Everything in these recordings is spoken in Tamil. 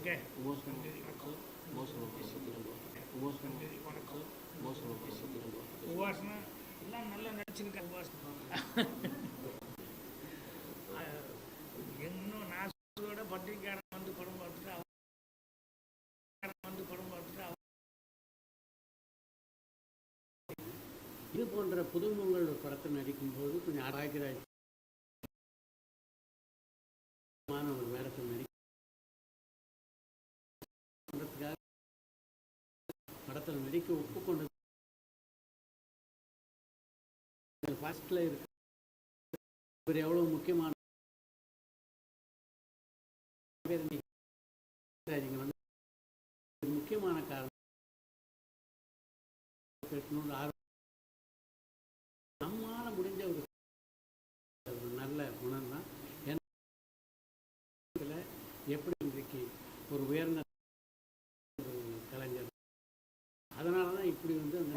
திரும்ப மோசம் வணக்கம் திரும்ப உபாசனா எல்லாம் நல்லா நடிச்சிருக்கேன் உபாசனா இன்னும் நான் சொல்றத விட பத்திரிக்காரன் வந்து படம் பார்த்துட்டு அவன் வந்து படம் பார்த்துட்டு இது போன்ற புதுமுகங்கள் ஒரு படத்தில் நடிக்கும்போது கொஞ்சம் ஆராய்கிறாய் படத்தில் நடிக்க ஒப்புக்கொண்டது. ஃபர்ஸ்டில் இருக்கு இவர் எவ்வளோ முக்கியமான பேர் நீங்க வந்து முக்கியமான காரணம். கட்டணும்னு ஆர்வம். நம்மால முடிஞ்ச ஒரு நல்ல குணம் தான் ஏன்னா எப்படி இன்றைக்கு ஒரு உயர்ந்த ஒரு கலைஞர் அதனால தான் இப்படி வந்து அந்த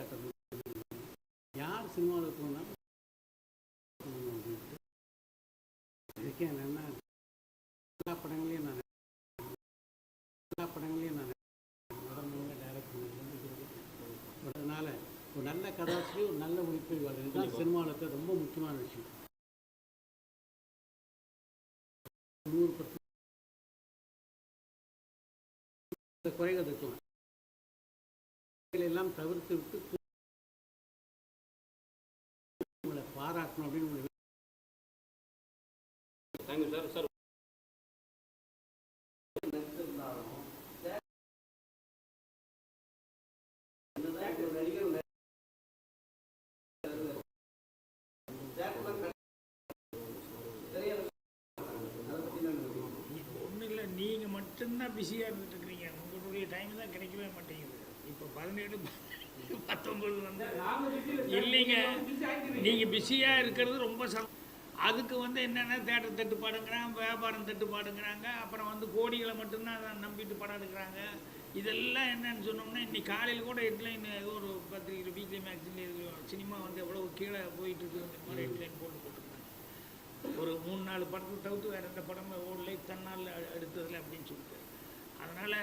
முடியும் யார் சினிமாவில் போனாலும் இதுக்கே என்னென்னா எல்லா படங்களையும் நான் எல்லா படங்களையும் நான் உடம்புல டைரக்ட் பண்ணி அதனால ஒரு நல்ல கதாசிரியர் ஒரு நல்ல ஒளிப்பதிவாளர் இதுதான் சினிமாவில் இருக்க ரொம்ப முக்கியமான விஷயம். நூறு பர்சன்ட் குறைகள் இருக்கலாம் எல்லாம் தவிர்த்து விட்டு உங்களை பாராட்டணும் அப்படின்னு தேங்க்யூ சார் சார் ஒன்றும் இல்லை நீங்கள் மட்டும்தான் பிஸியாக இருந்துட்டு இருக்கிறீங்க. உங்களுடைய டைம் தான் கிடைக்கவே மாட்டேங்குது. இப்போ பதினேழு பத்தொம்பது வந்து இல்லைங்க. நீங்கள் பிஸியாக இருக்கிறது ரொம்ப சம் அதுக்கு வந்து என்னென்னா தேட்டர் தட்டுப்பாடுங்கிறாங்க வியாபாரம் தட்டுப்பாடுங்கிறாங்க அப்புறம் வந்து கோடிகளை மட்டும்தான் அதை நம்பிட்டு படம் எடுக்கிறாங்க இதெல்லாம் என்னன்னு சொன்னோம்னா இன்னைக்கு காலையில் கூட ஹெட்லைன் ஏதோ ஒரு பத்திரிக்கை வீக்லி மேக்சின் சினிமா வந்து எவ்வளோ கீழே போயிட்டு இருக்குங்கிற மாதிரி ஹெட்லைன் போட்டு போட்டுருக்காங்க ஒரு மூணு நாலு படத்தை தவிர்த்து வேறு எந்த படமும் ஓடலை தன்னால் எடுத்ததில்லை அப்படின்னு சொல்லிட்டு. அதனால்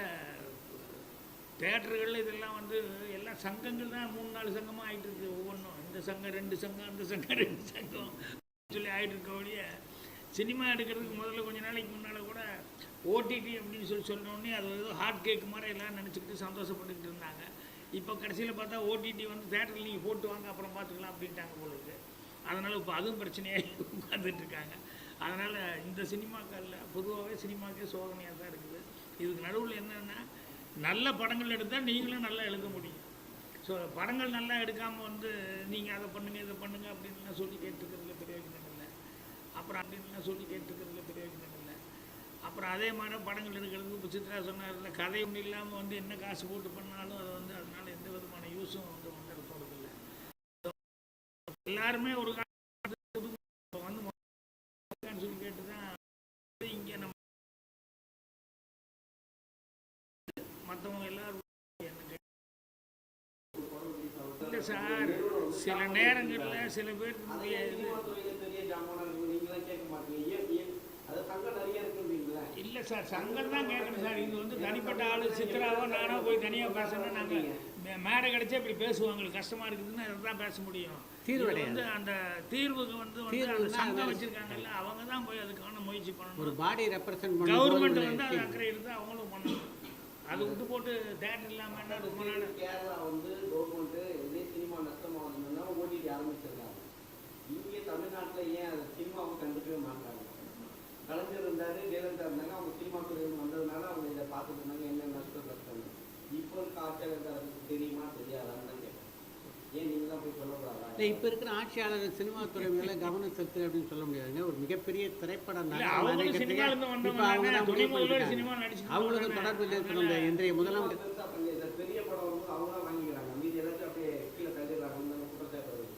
தேட்டர்கள் இதெல்லாம் வந்து எல்லாம் சங்கங்கள் தான் மூணு நாலு சங்கமாக ஆகிட்டு இருக்கு ஒவ்வொன்றும். இந்த சங்கம் ரெண்டு சங்கம் அந்த சங்கம் ரெண்டு சங்கம் சொல்லி ஆகிட்டு இருக்க ஒழிய சினிமா எடுக்கிறதுக்கு முதல்ல கொஞ்ச நாளைக்கு முன்னால் கூட ஓடிடி அப்படின்னு சொல்லி சொன்னோடனே அது ஏதோ ஹார்ட் கேக் மாதிரி எல்லாம் நினச்சிக்கிட்டு சந்தோஷப்பட்டுக்கிட்டு இருந்தாங்க. இப்போ கடைசியில் பார்த்தா ஓடிடி வந்து தேட்டரில் நீங்கள் போட்டு வாங்க அப்புறம் பார்த்துக்கலாம் அப்படின்ட்டாங்க போல இருக்கு. அதனால் இப்போ அதுவும் பிரச்சனையாக உட்காந்துட்டு இருக்காங்க. அதனால் இந்த சினிமாக்களில் பொதுவாகவே சினிமாக்கே சோதனையாக தான் இருக்குது. இதுக்கு நடுவில் என்னென்னா நல்ல படங்கள் எடுத்தால் நீங்களும் நல்லா எழுத முடியும். ஸோ படங்கள் நல்லா எடுக்காமல் வந்து நீங்கள் அதை பண்ணுங்கள் இதை பண்ணுங்கள் அப்படின்லாம் சொல்லி கேட்டுக்கிறதுல பிரயோஜனம் இல்லை. அப்புறம் அப்படின்லாம் சொல்லி கேட்டுக்கிறதுல பிரயோஜனம் இல்லை. அப்புறம் அதே மாதிரி படங்கள் எடுக்கிறதுக்கு இப்போ சித்ரா சொன்னார் கதை ஒன்றும் இல்லாமல் வந்து என்ன காசு போட்டு பண்ணாலும் அதை வந்து அதனால் எந்த விதமான யூஸும் வந்து வந்துட போகிறதில்ல எல்லாருமே ஒரு காலத்துல புது இப்ப வந்து முதல்ல சொல்லி கேட்டு தான் இங்கே நம்ம மற்றவங்க எல்லாரும் எனக்கு இல்லை சார். சில நேரங்களில் சில பேருக்கு முடியாது இல்லை சார் சங்கம் தான் கேட்கணும் சார். இது வந்து தனிப்பட்ட ஆள் சித்ராவோ நானோ போய் தனியாக பேசணும் நாங்கள் மேடை கிடைச்சா இப்படி பேசுவாங்களுக்கு கஷ்டமாக இருக்குதுன்னு அதை தான் பேச முடியும். தீர்வு வந்து அந்த தீர்வுக்கு வந்து வந்து சங்கம் வச்சிருக்காங்கல்ல அவங்க தான் போய் அதுக்கான முயற்சி ஒரு பண்ணணும் பாடி ரெப்ரசன்ட் கவர்மெண்ட் வந்து அது அக்கறை எடுத்து அவங்களும் பண்ணணும். அது விட்டு போட்டு தேட்டர் இல்லாமல் என்ன ரொம்ப நாள் கேரளா வந்து கவர்மெண்ட் இதே சினிமா நஷ்டமாகுதுன்னா ஓடிடி ஆரம்பிச்சிருக்காங்க. இங்கே தமிழ்நாட்டில் ஏன் அது சினிமாவை கண்டுக்கவே மாட்டாங்க கலைஞர் இருந்தாரு ஜெயலலிதா இருந்தாங்க அவங்க சினிமா துறை வந்ததுனால அவங்க இதை பார்த்துட்டு இருந்தாங்க என்ன நஷ்டம் நஷ்டம் இப்போ இருக்க ஆட்சியாளர்களுக்கு தெரியுமா தெரியாதான்னு தான் கேட்குறேன் ஏன் நீங்க தான் போய் சொல்லக்கூடாதா? இல்லை இப்போ இருக்கிற ஆட்சியாளர் சினிமா துறை மேலே கவனம் செலுத்து அப்படின்னு சொல்ல முடியாதுங்க. ஒரு மிகப்பெரிய திரைப்பட இல்ல, நகரம் அவங்களும் நினைக்கிறதுக்கு சினிமால இருந்து இப்ப வந்தவங்க அவங்க தானே, தான்? துணை முடிவு முதல்வர் பண்ணிருக்காங்க. சினிமா நடிச்சுட்டு அவங்களுக்கு. தொடர்பு இன்றைய முதலமைச்சர் பெரிய படம் வந்து அவங்க வாங்கிக்கிறாங்க. மீதி எல்லாத்தையும் அப்படியே கீழே தள்ளிடுறாங்க அந்த குற்றச்சாட்டு வருது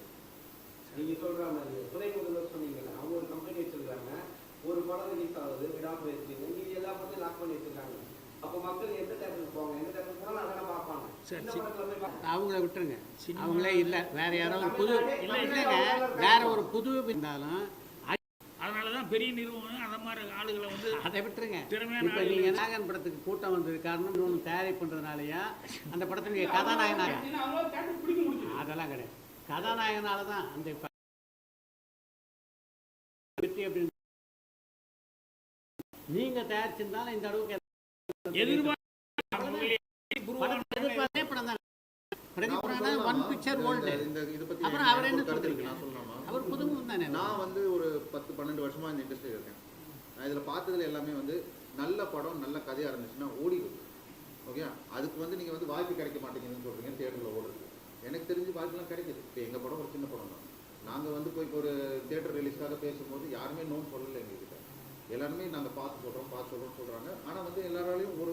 நீங்க சொல்ற மாதிரி துணை முதல்வர் சொன்னீங்கல்ல அவங்க ஒரு கம்பெனி வச்சிருக்காங்க. ஒரு படம் ரிலீஸ் ஆகுது விடாமுயற்சி மீதி எல்லா படத்தையும் லாக் பண்ணி வச்சிருக்காங்க. அப்போ மக்கள் எந்த தேட்டருக்கு போவாங்க? எந்த தேட்டருக்கு போனாலும் அதான் பார்ப்பாங்க. அவங்கள விட்டுருங்க. அவங்களே இல்லை. வேற யாரோ ஒரு புது இல்ல, இல்லைங்க. வேற ஒரு புது இருந்தாலும் அதனால தான் பெரிய நிறுவனம் அந்த மாதிரி ஆளுகளை வந்து அதை விட்டுருங்க. திறமையான இப்போ நீங்கள் நாகன் படத்துக்கு கூட்டம் வந்தது காரணம் இன்னொன்று தயாரிப்பு பண்ணுறதுனாலயா அந்த படத்துடைய கதாநாயகனாக அதெல்லாம் கிடையாது. கதாநாயகனால தான் அந்த ப- நீங்க தயாரிச்சிருந்தாலும் இந்த அளவுக்கு எதிர்பார்த்தே படம் தான் Pradeep Rana one picture old இந்த இதை பத்தி அப்புறம் அவர் என்ன? அவர் புதுமுகம் தானே? நான் வந்து ஒரு பத்து பன்னெண்டு வருஷமா இந்த இண்டஸ்ட்ரியில் இருக்கேன். நான் இதில் பார்த்ததுல எல்லாமே வந்து நல்ல படம் நல்ல கதையாக இருந்துச்சுன்னா ஓடிடும். ஓகே அதுக்கு வந்து நீங்கள் வந்து வாய்ப்பு கிடைக்க மாட்டேங்குதுன்னு சொல்கிறீங்க தியேட்டரில் ஓடுறது எனக்கு தெரிஞ்சு வாய்ப்புலாம் கிடைக்குது. இப்போ எங்கள் படம் ஒரு சின்ன படம் தான். நாங்கள் வந்து போய் இப்போ ஒரு தியேட்டர் ரிலீஸ்க்காக பேசும்போது யாருமே நோன் சொல்லலை எங்ககிட்ட. எல்லாருமே நாங்கள் பார்த்து சொல்கிறோம் பார்த்து சொல்கிறோம்னு சொல்கிறாங்க ஆனால் வந்து எல்லாராலையும் ஒரு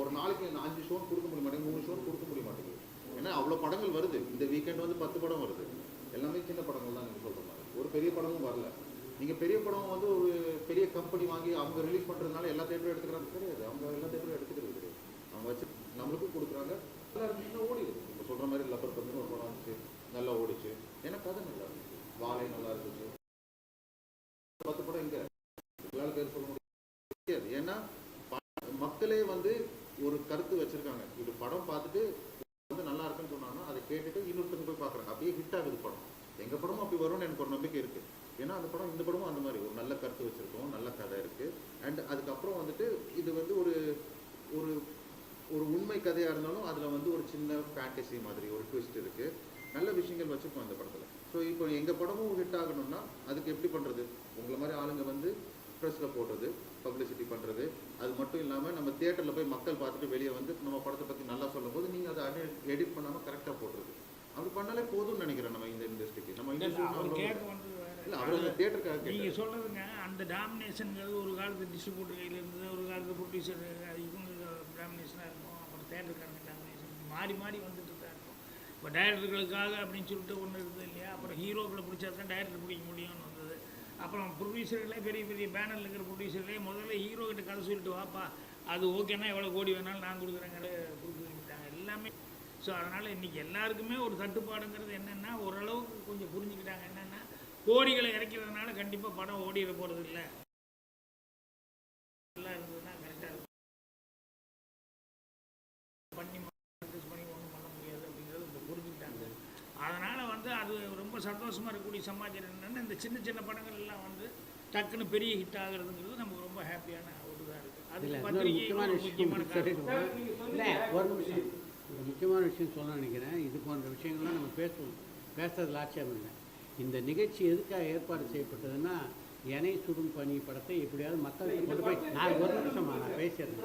ஒரு நாளைக்கு நான் அஞ்சு ஷோ கொடுக்க முடிய மாட்டேங்குது மூணு ஷோன் கொடுக்க முடிய மாட்டேங்குது. ஏன்னா அவ்வளோ படங்கள் வருது. இந்த வீக்கெண்ட் வந்து பத்து படம் வருது. எல்லாமே சின்ன படங்கள் தான் நீங்கள் சொல்கிற மாதிரி. ஒரு பெரிய படமும் வரல. நீங்கள் பெரிய படம் வந்து ஒரு பெரிய கம்பெனி வாங்கி அவங்க ரிலீஸ் பண்ணுறதுனால எல்லா தேட்டரும் எடுத்துக்கிறாங்க. கிடையாது. அவங்க எல்லா தேட்டரும் எடுத்துக்கிறது கிடையாது. அவங்க வச்சு நம்மளுக்கும் கொடுக்குறாங்க. நல்லா இருந்துச்சுன்னா ஓடிடுது இப்போ சொல்கிற மாதிரி லப்பர் பண்ணி ஒரு படம் இருந்துச்சு நல்லா ஓடிச்சு. ஏன்னா கதை நல்லா இருந்துச்சு. வாழை நல்லா இருந்துச்சு பத்து படம் எங்க உங்களால் பேர் சொல்ல முடியாது ஏன்னா மக்களே வந்து ஒரு கருத்து வச்சிருக்காங்க. இது படம் பார்த்துட்டு வந்து நல்லா இருக்குன்னு சொன்னாங்கன்னா அதை கேட்டுட்டு இன்னொருத்தங்க போய் பார்க்குறாங்க. அப்படியே ஹிட் ஆகுது படம். எங்கள் படமும் அப்படி வரும்னு எனக்கு ஒரு நம்பிக்கை இருக்கு. ஏன்னா அந்த படம் இந்த படமும் அந்த மாதிரி. ஒரு நல்ல கருத்து வச்சிருக்கோம் நல்ல கதை இருக்கு. அண்ட் அதுக்கப்புறம் வந்துட்டு இது வந்து ஒரு ஒரு ஒரு உண்மை கதையா இருந்தாலும் அதுல வந்து ஒரு சின்ன ஃபேண்டசி மாதிரி ஒரு ட்விஸ்ட் இருக்கு. நல்ல விஷயங்கள் வச்சுருக்கோம் அந்த படத்துல. ஸோ இப்போ எங்கள் படமும் ஹிட் ஆகணும்னா அதுக்கு எப்படி பண்ணுறது உங்களை மாதிரி ஆளுங்க வந்து ப்ரெஸ்ஸில் போடுறது. பப்ளிசிட்டி பண்றது. அது மட்டும் இல்லாம நம்ம தியேட்டர்ல போய் மக்கள் பார்த்துட்டு வெளியே வந்து நம்ம படத்தை பத்தி நல்லா சொல்லும்போது நீங்க அதை எடிட் பண்ணாம கரெக்டா போடுறது. அப்படி பண்ணாலே போதும்னு நினைக்கிறேன் நம்ம இந்த இண்டஸ்ட்ரிக்கு நம்ம இண்டஸ்ட்ரி. இல்ல அவர் தியேட்டருக்காக நீங்க கேட்டாரு. சொல்றதுங்க அந்த டாமினேஷனுங்கிறது ஒரு காலத்து டிஸ்ட்ரிபியூட்டர் கையில் இருந்தது ஒரு காலத்து ப்ரொடியூசர் இவங்க டாமினேஷனாக இருக்கும் அப்புறம் தேட்டருக்காரங்க டாமினேஷன் மாறி மாறி வந்துட்டு தான் இருக்கும். இப்போ டைரக்டர்களுக்காக அப்படின்னு சொல்லிட்டு ஒன்று இருந்தது இல்லையா? அப்புறம் ஹீரோக்களை பிடிச்சா தான் டைரக்டர் பிடிக்க முடியும்னு அப்புறம் ப்ரொடியூசர்களே பெரிய பெரிய பேனரில் இருக்கிற ப்ரொடியூசர்களே முதல்ல ஹீரோ கிட்ட கதை சொல்லிட்டு வாப்பா அது ஓகேன்னா எவ்வளோ கோடி வேணாலும் நான் கொடுக்குறேங்க கொடுக்குறேன்ட்டாங்க எல்லாமே. ஸோ அதனால் இன்றைக்கி எல்லாருக்குமே ஒரு தட்டுப்பாடுங்கிறது என்னென்னா ஓரளவுக்கு கொஞ்சம் புரிஞ்சுக்கிட்டாங்க என்னென்னா கோடிகளை இறக்கிறதுனால கண்டிப்பாக படம் ஓடிட போகிறது இல்லை நல்லா இருந்ததுன்னா கரெக்டாக இருக்கும் பண்ணி adjust பண்ணி ஒன்றும் பண்ண முடியாது அப்படிங்கிறது இப்போ புரிஞ்சுக்கிட்டாங்க அதனால் வந்து அது ரொம்ப சந்தோஷமாக இருக்கக்கூடிய சமாச்சாரம் என்னென்னா இந்த சின்ன சின்ன படங்கள் எல்லாம் வந்து டக்குன்னு பெரிய ஹிட் ஆகுறதுங்கிறது நமக்கு ரொம்ப ஹாப்பியான ஒரு இதாக இருக்குது முக்கியமான விஷயம். முக்கியமான காரணம். சொல்லிடுவோம் இல்லை ஒரு நிமிஷம். ஒரு முக்கியமான விஷயம் சொல்ல நினைக்கிறேன். இது போன்ற விஷயங்கள்லாம் நம்ம பேசுவோம். பேசுறதுல ஆட்சேபம் இல்லை. இந்த நிகழ்ச்சி எதுக்காக ஏற்பாடு செய்யப்பட்டதுன்னா எனை சுடும் பனி படத்தை எப்படியாவது மக்களுக்கு கொண்டு போய் நான் ஒரு நிமிஷமா நான் பேசிடுறேன்.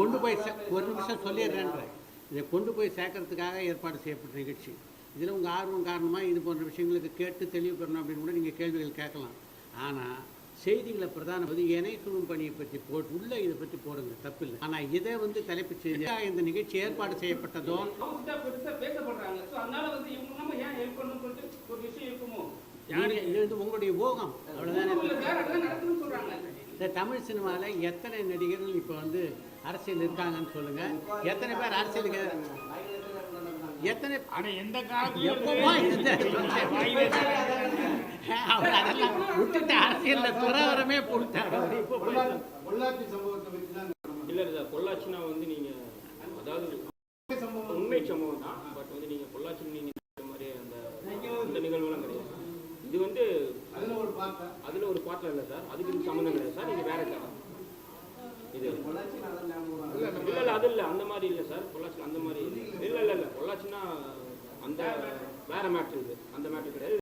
கொண்டு போய் ஒரு நிமிஷம் சொல்லிடுறேன்றேன். இதை கொண்டு போய் சேர்க்கறதுக்காக ஏற்பாடு செய்யப்பட்ட நிகழ்ச்சி. இதில் உங்கள் ஆர்வம் காரணமாக இது போன்ற விஷயங்களுக்கு கேட்டு தெளிவு பெறணும் அப்படின்னு கூட நீங்கள் கேள்விகள் கேட்கலாம். ஆனால் செய்திகளை பிரதானவது இணை சுடும் பணியை பற்றி போட்டு உள்ள இதை பற்றி போடுங்க தப்பில்லை. ஆனால் இதை வந்து தலைப்புச் செய்தியாக இந்த நிகழ்ச்சி ஏற்பாடு செய்யப்பட்டதோ? இது வந்து உங்களுடைய ஊகம். அவ்வளோதானே இந்த தமிழ் சினிமாவில் எத்தனை நடிகர்கள் இப்போ வந்து அரசியல் இருக்காங்கன்னு சொல்லுங்க. எத்தனை பேர் அரசியலுக்கு எத்தனை எந்த காலத்துலையும் எப்பவுமா இந்த வாயிலே அவர் அதெல்லாம் விட்டுட்டு அரசியல்ல துறவரமே போட்டாரு இப்போ போய் பொள்ளாச்சி சம்பவத்தை பற்றி தான் இல்லை இல்லை சார் பொள்ளாச்சினா வந்து நீங்கள் அதாவது உண்மை சம்பவம் தான். பட் வந்து நீங்கள் பொள்ளாச்சி நீங்கள் மாதிரி அந்த அந்த நிகழ்வுலாம் கிடையாது. இது வந்து அதுல ஒரு பார்த்தா அதில் ஒரு பாட்டில் இல்லை சார். அதுக்கு இதுக்கு சம்மந்தம் கிடையாது சார். இது வேற சார் இது அது இல்லை. அந்த மாதிரி இல்லை சார். பொள்ளாச்சி அந்த மாதிரி இல்லை இல்லை இல்லை. பொள்ளாச்சின்னா அந்த வேற மேட்ரு இது. அந்த மேட்ரு கிடையாது.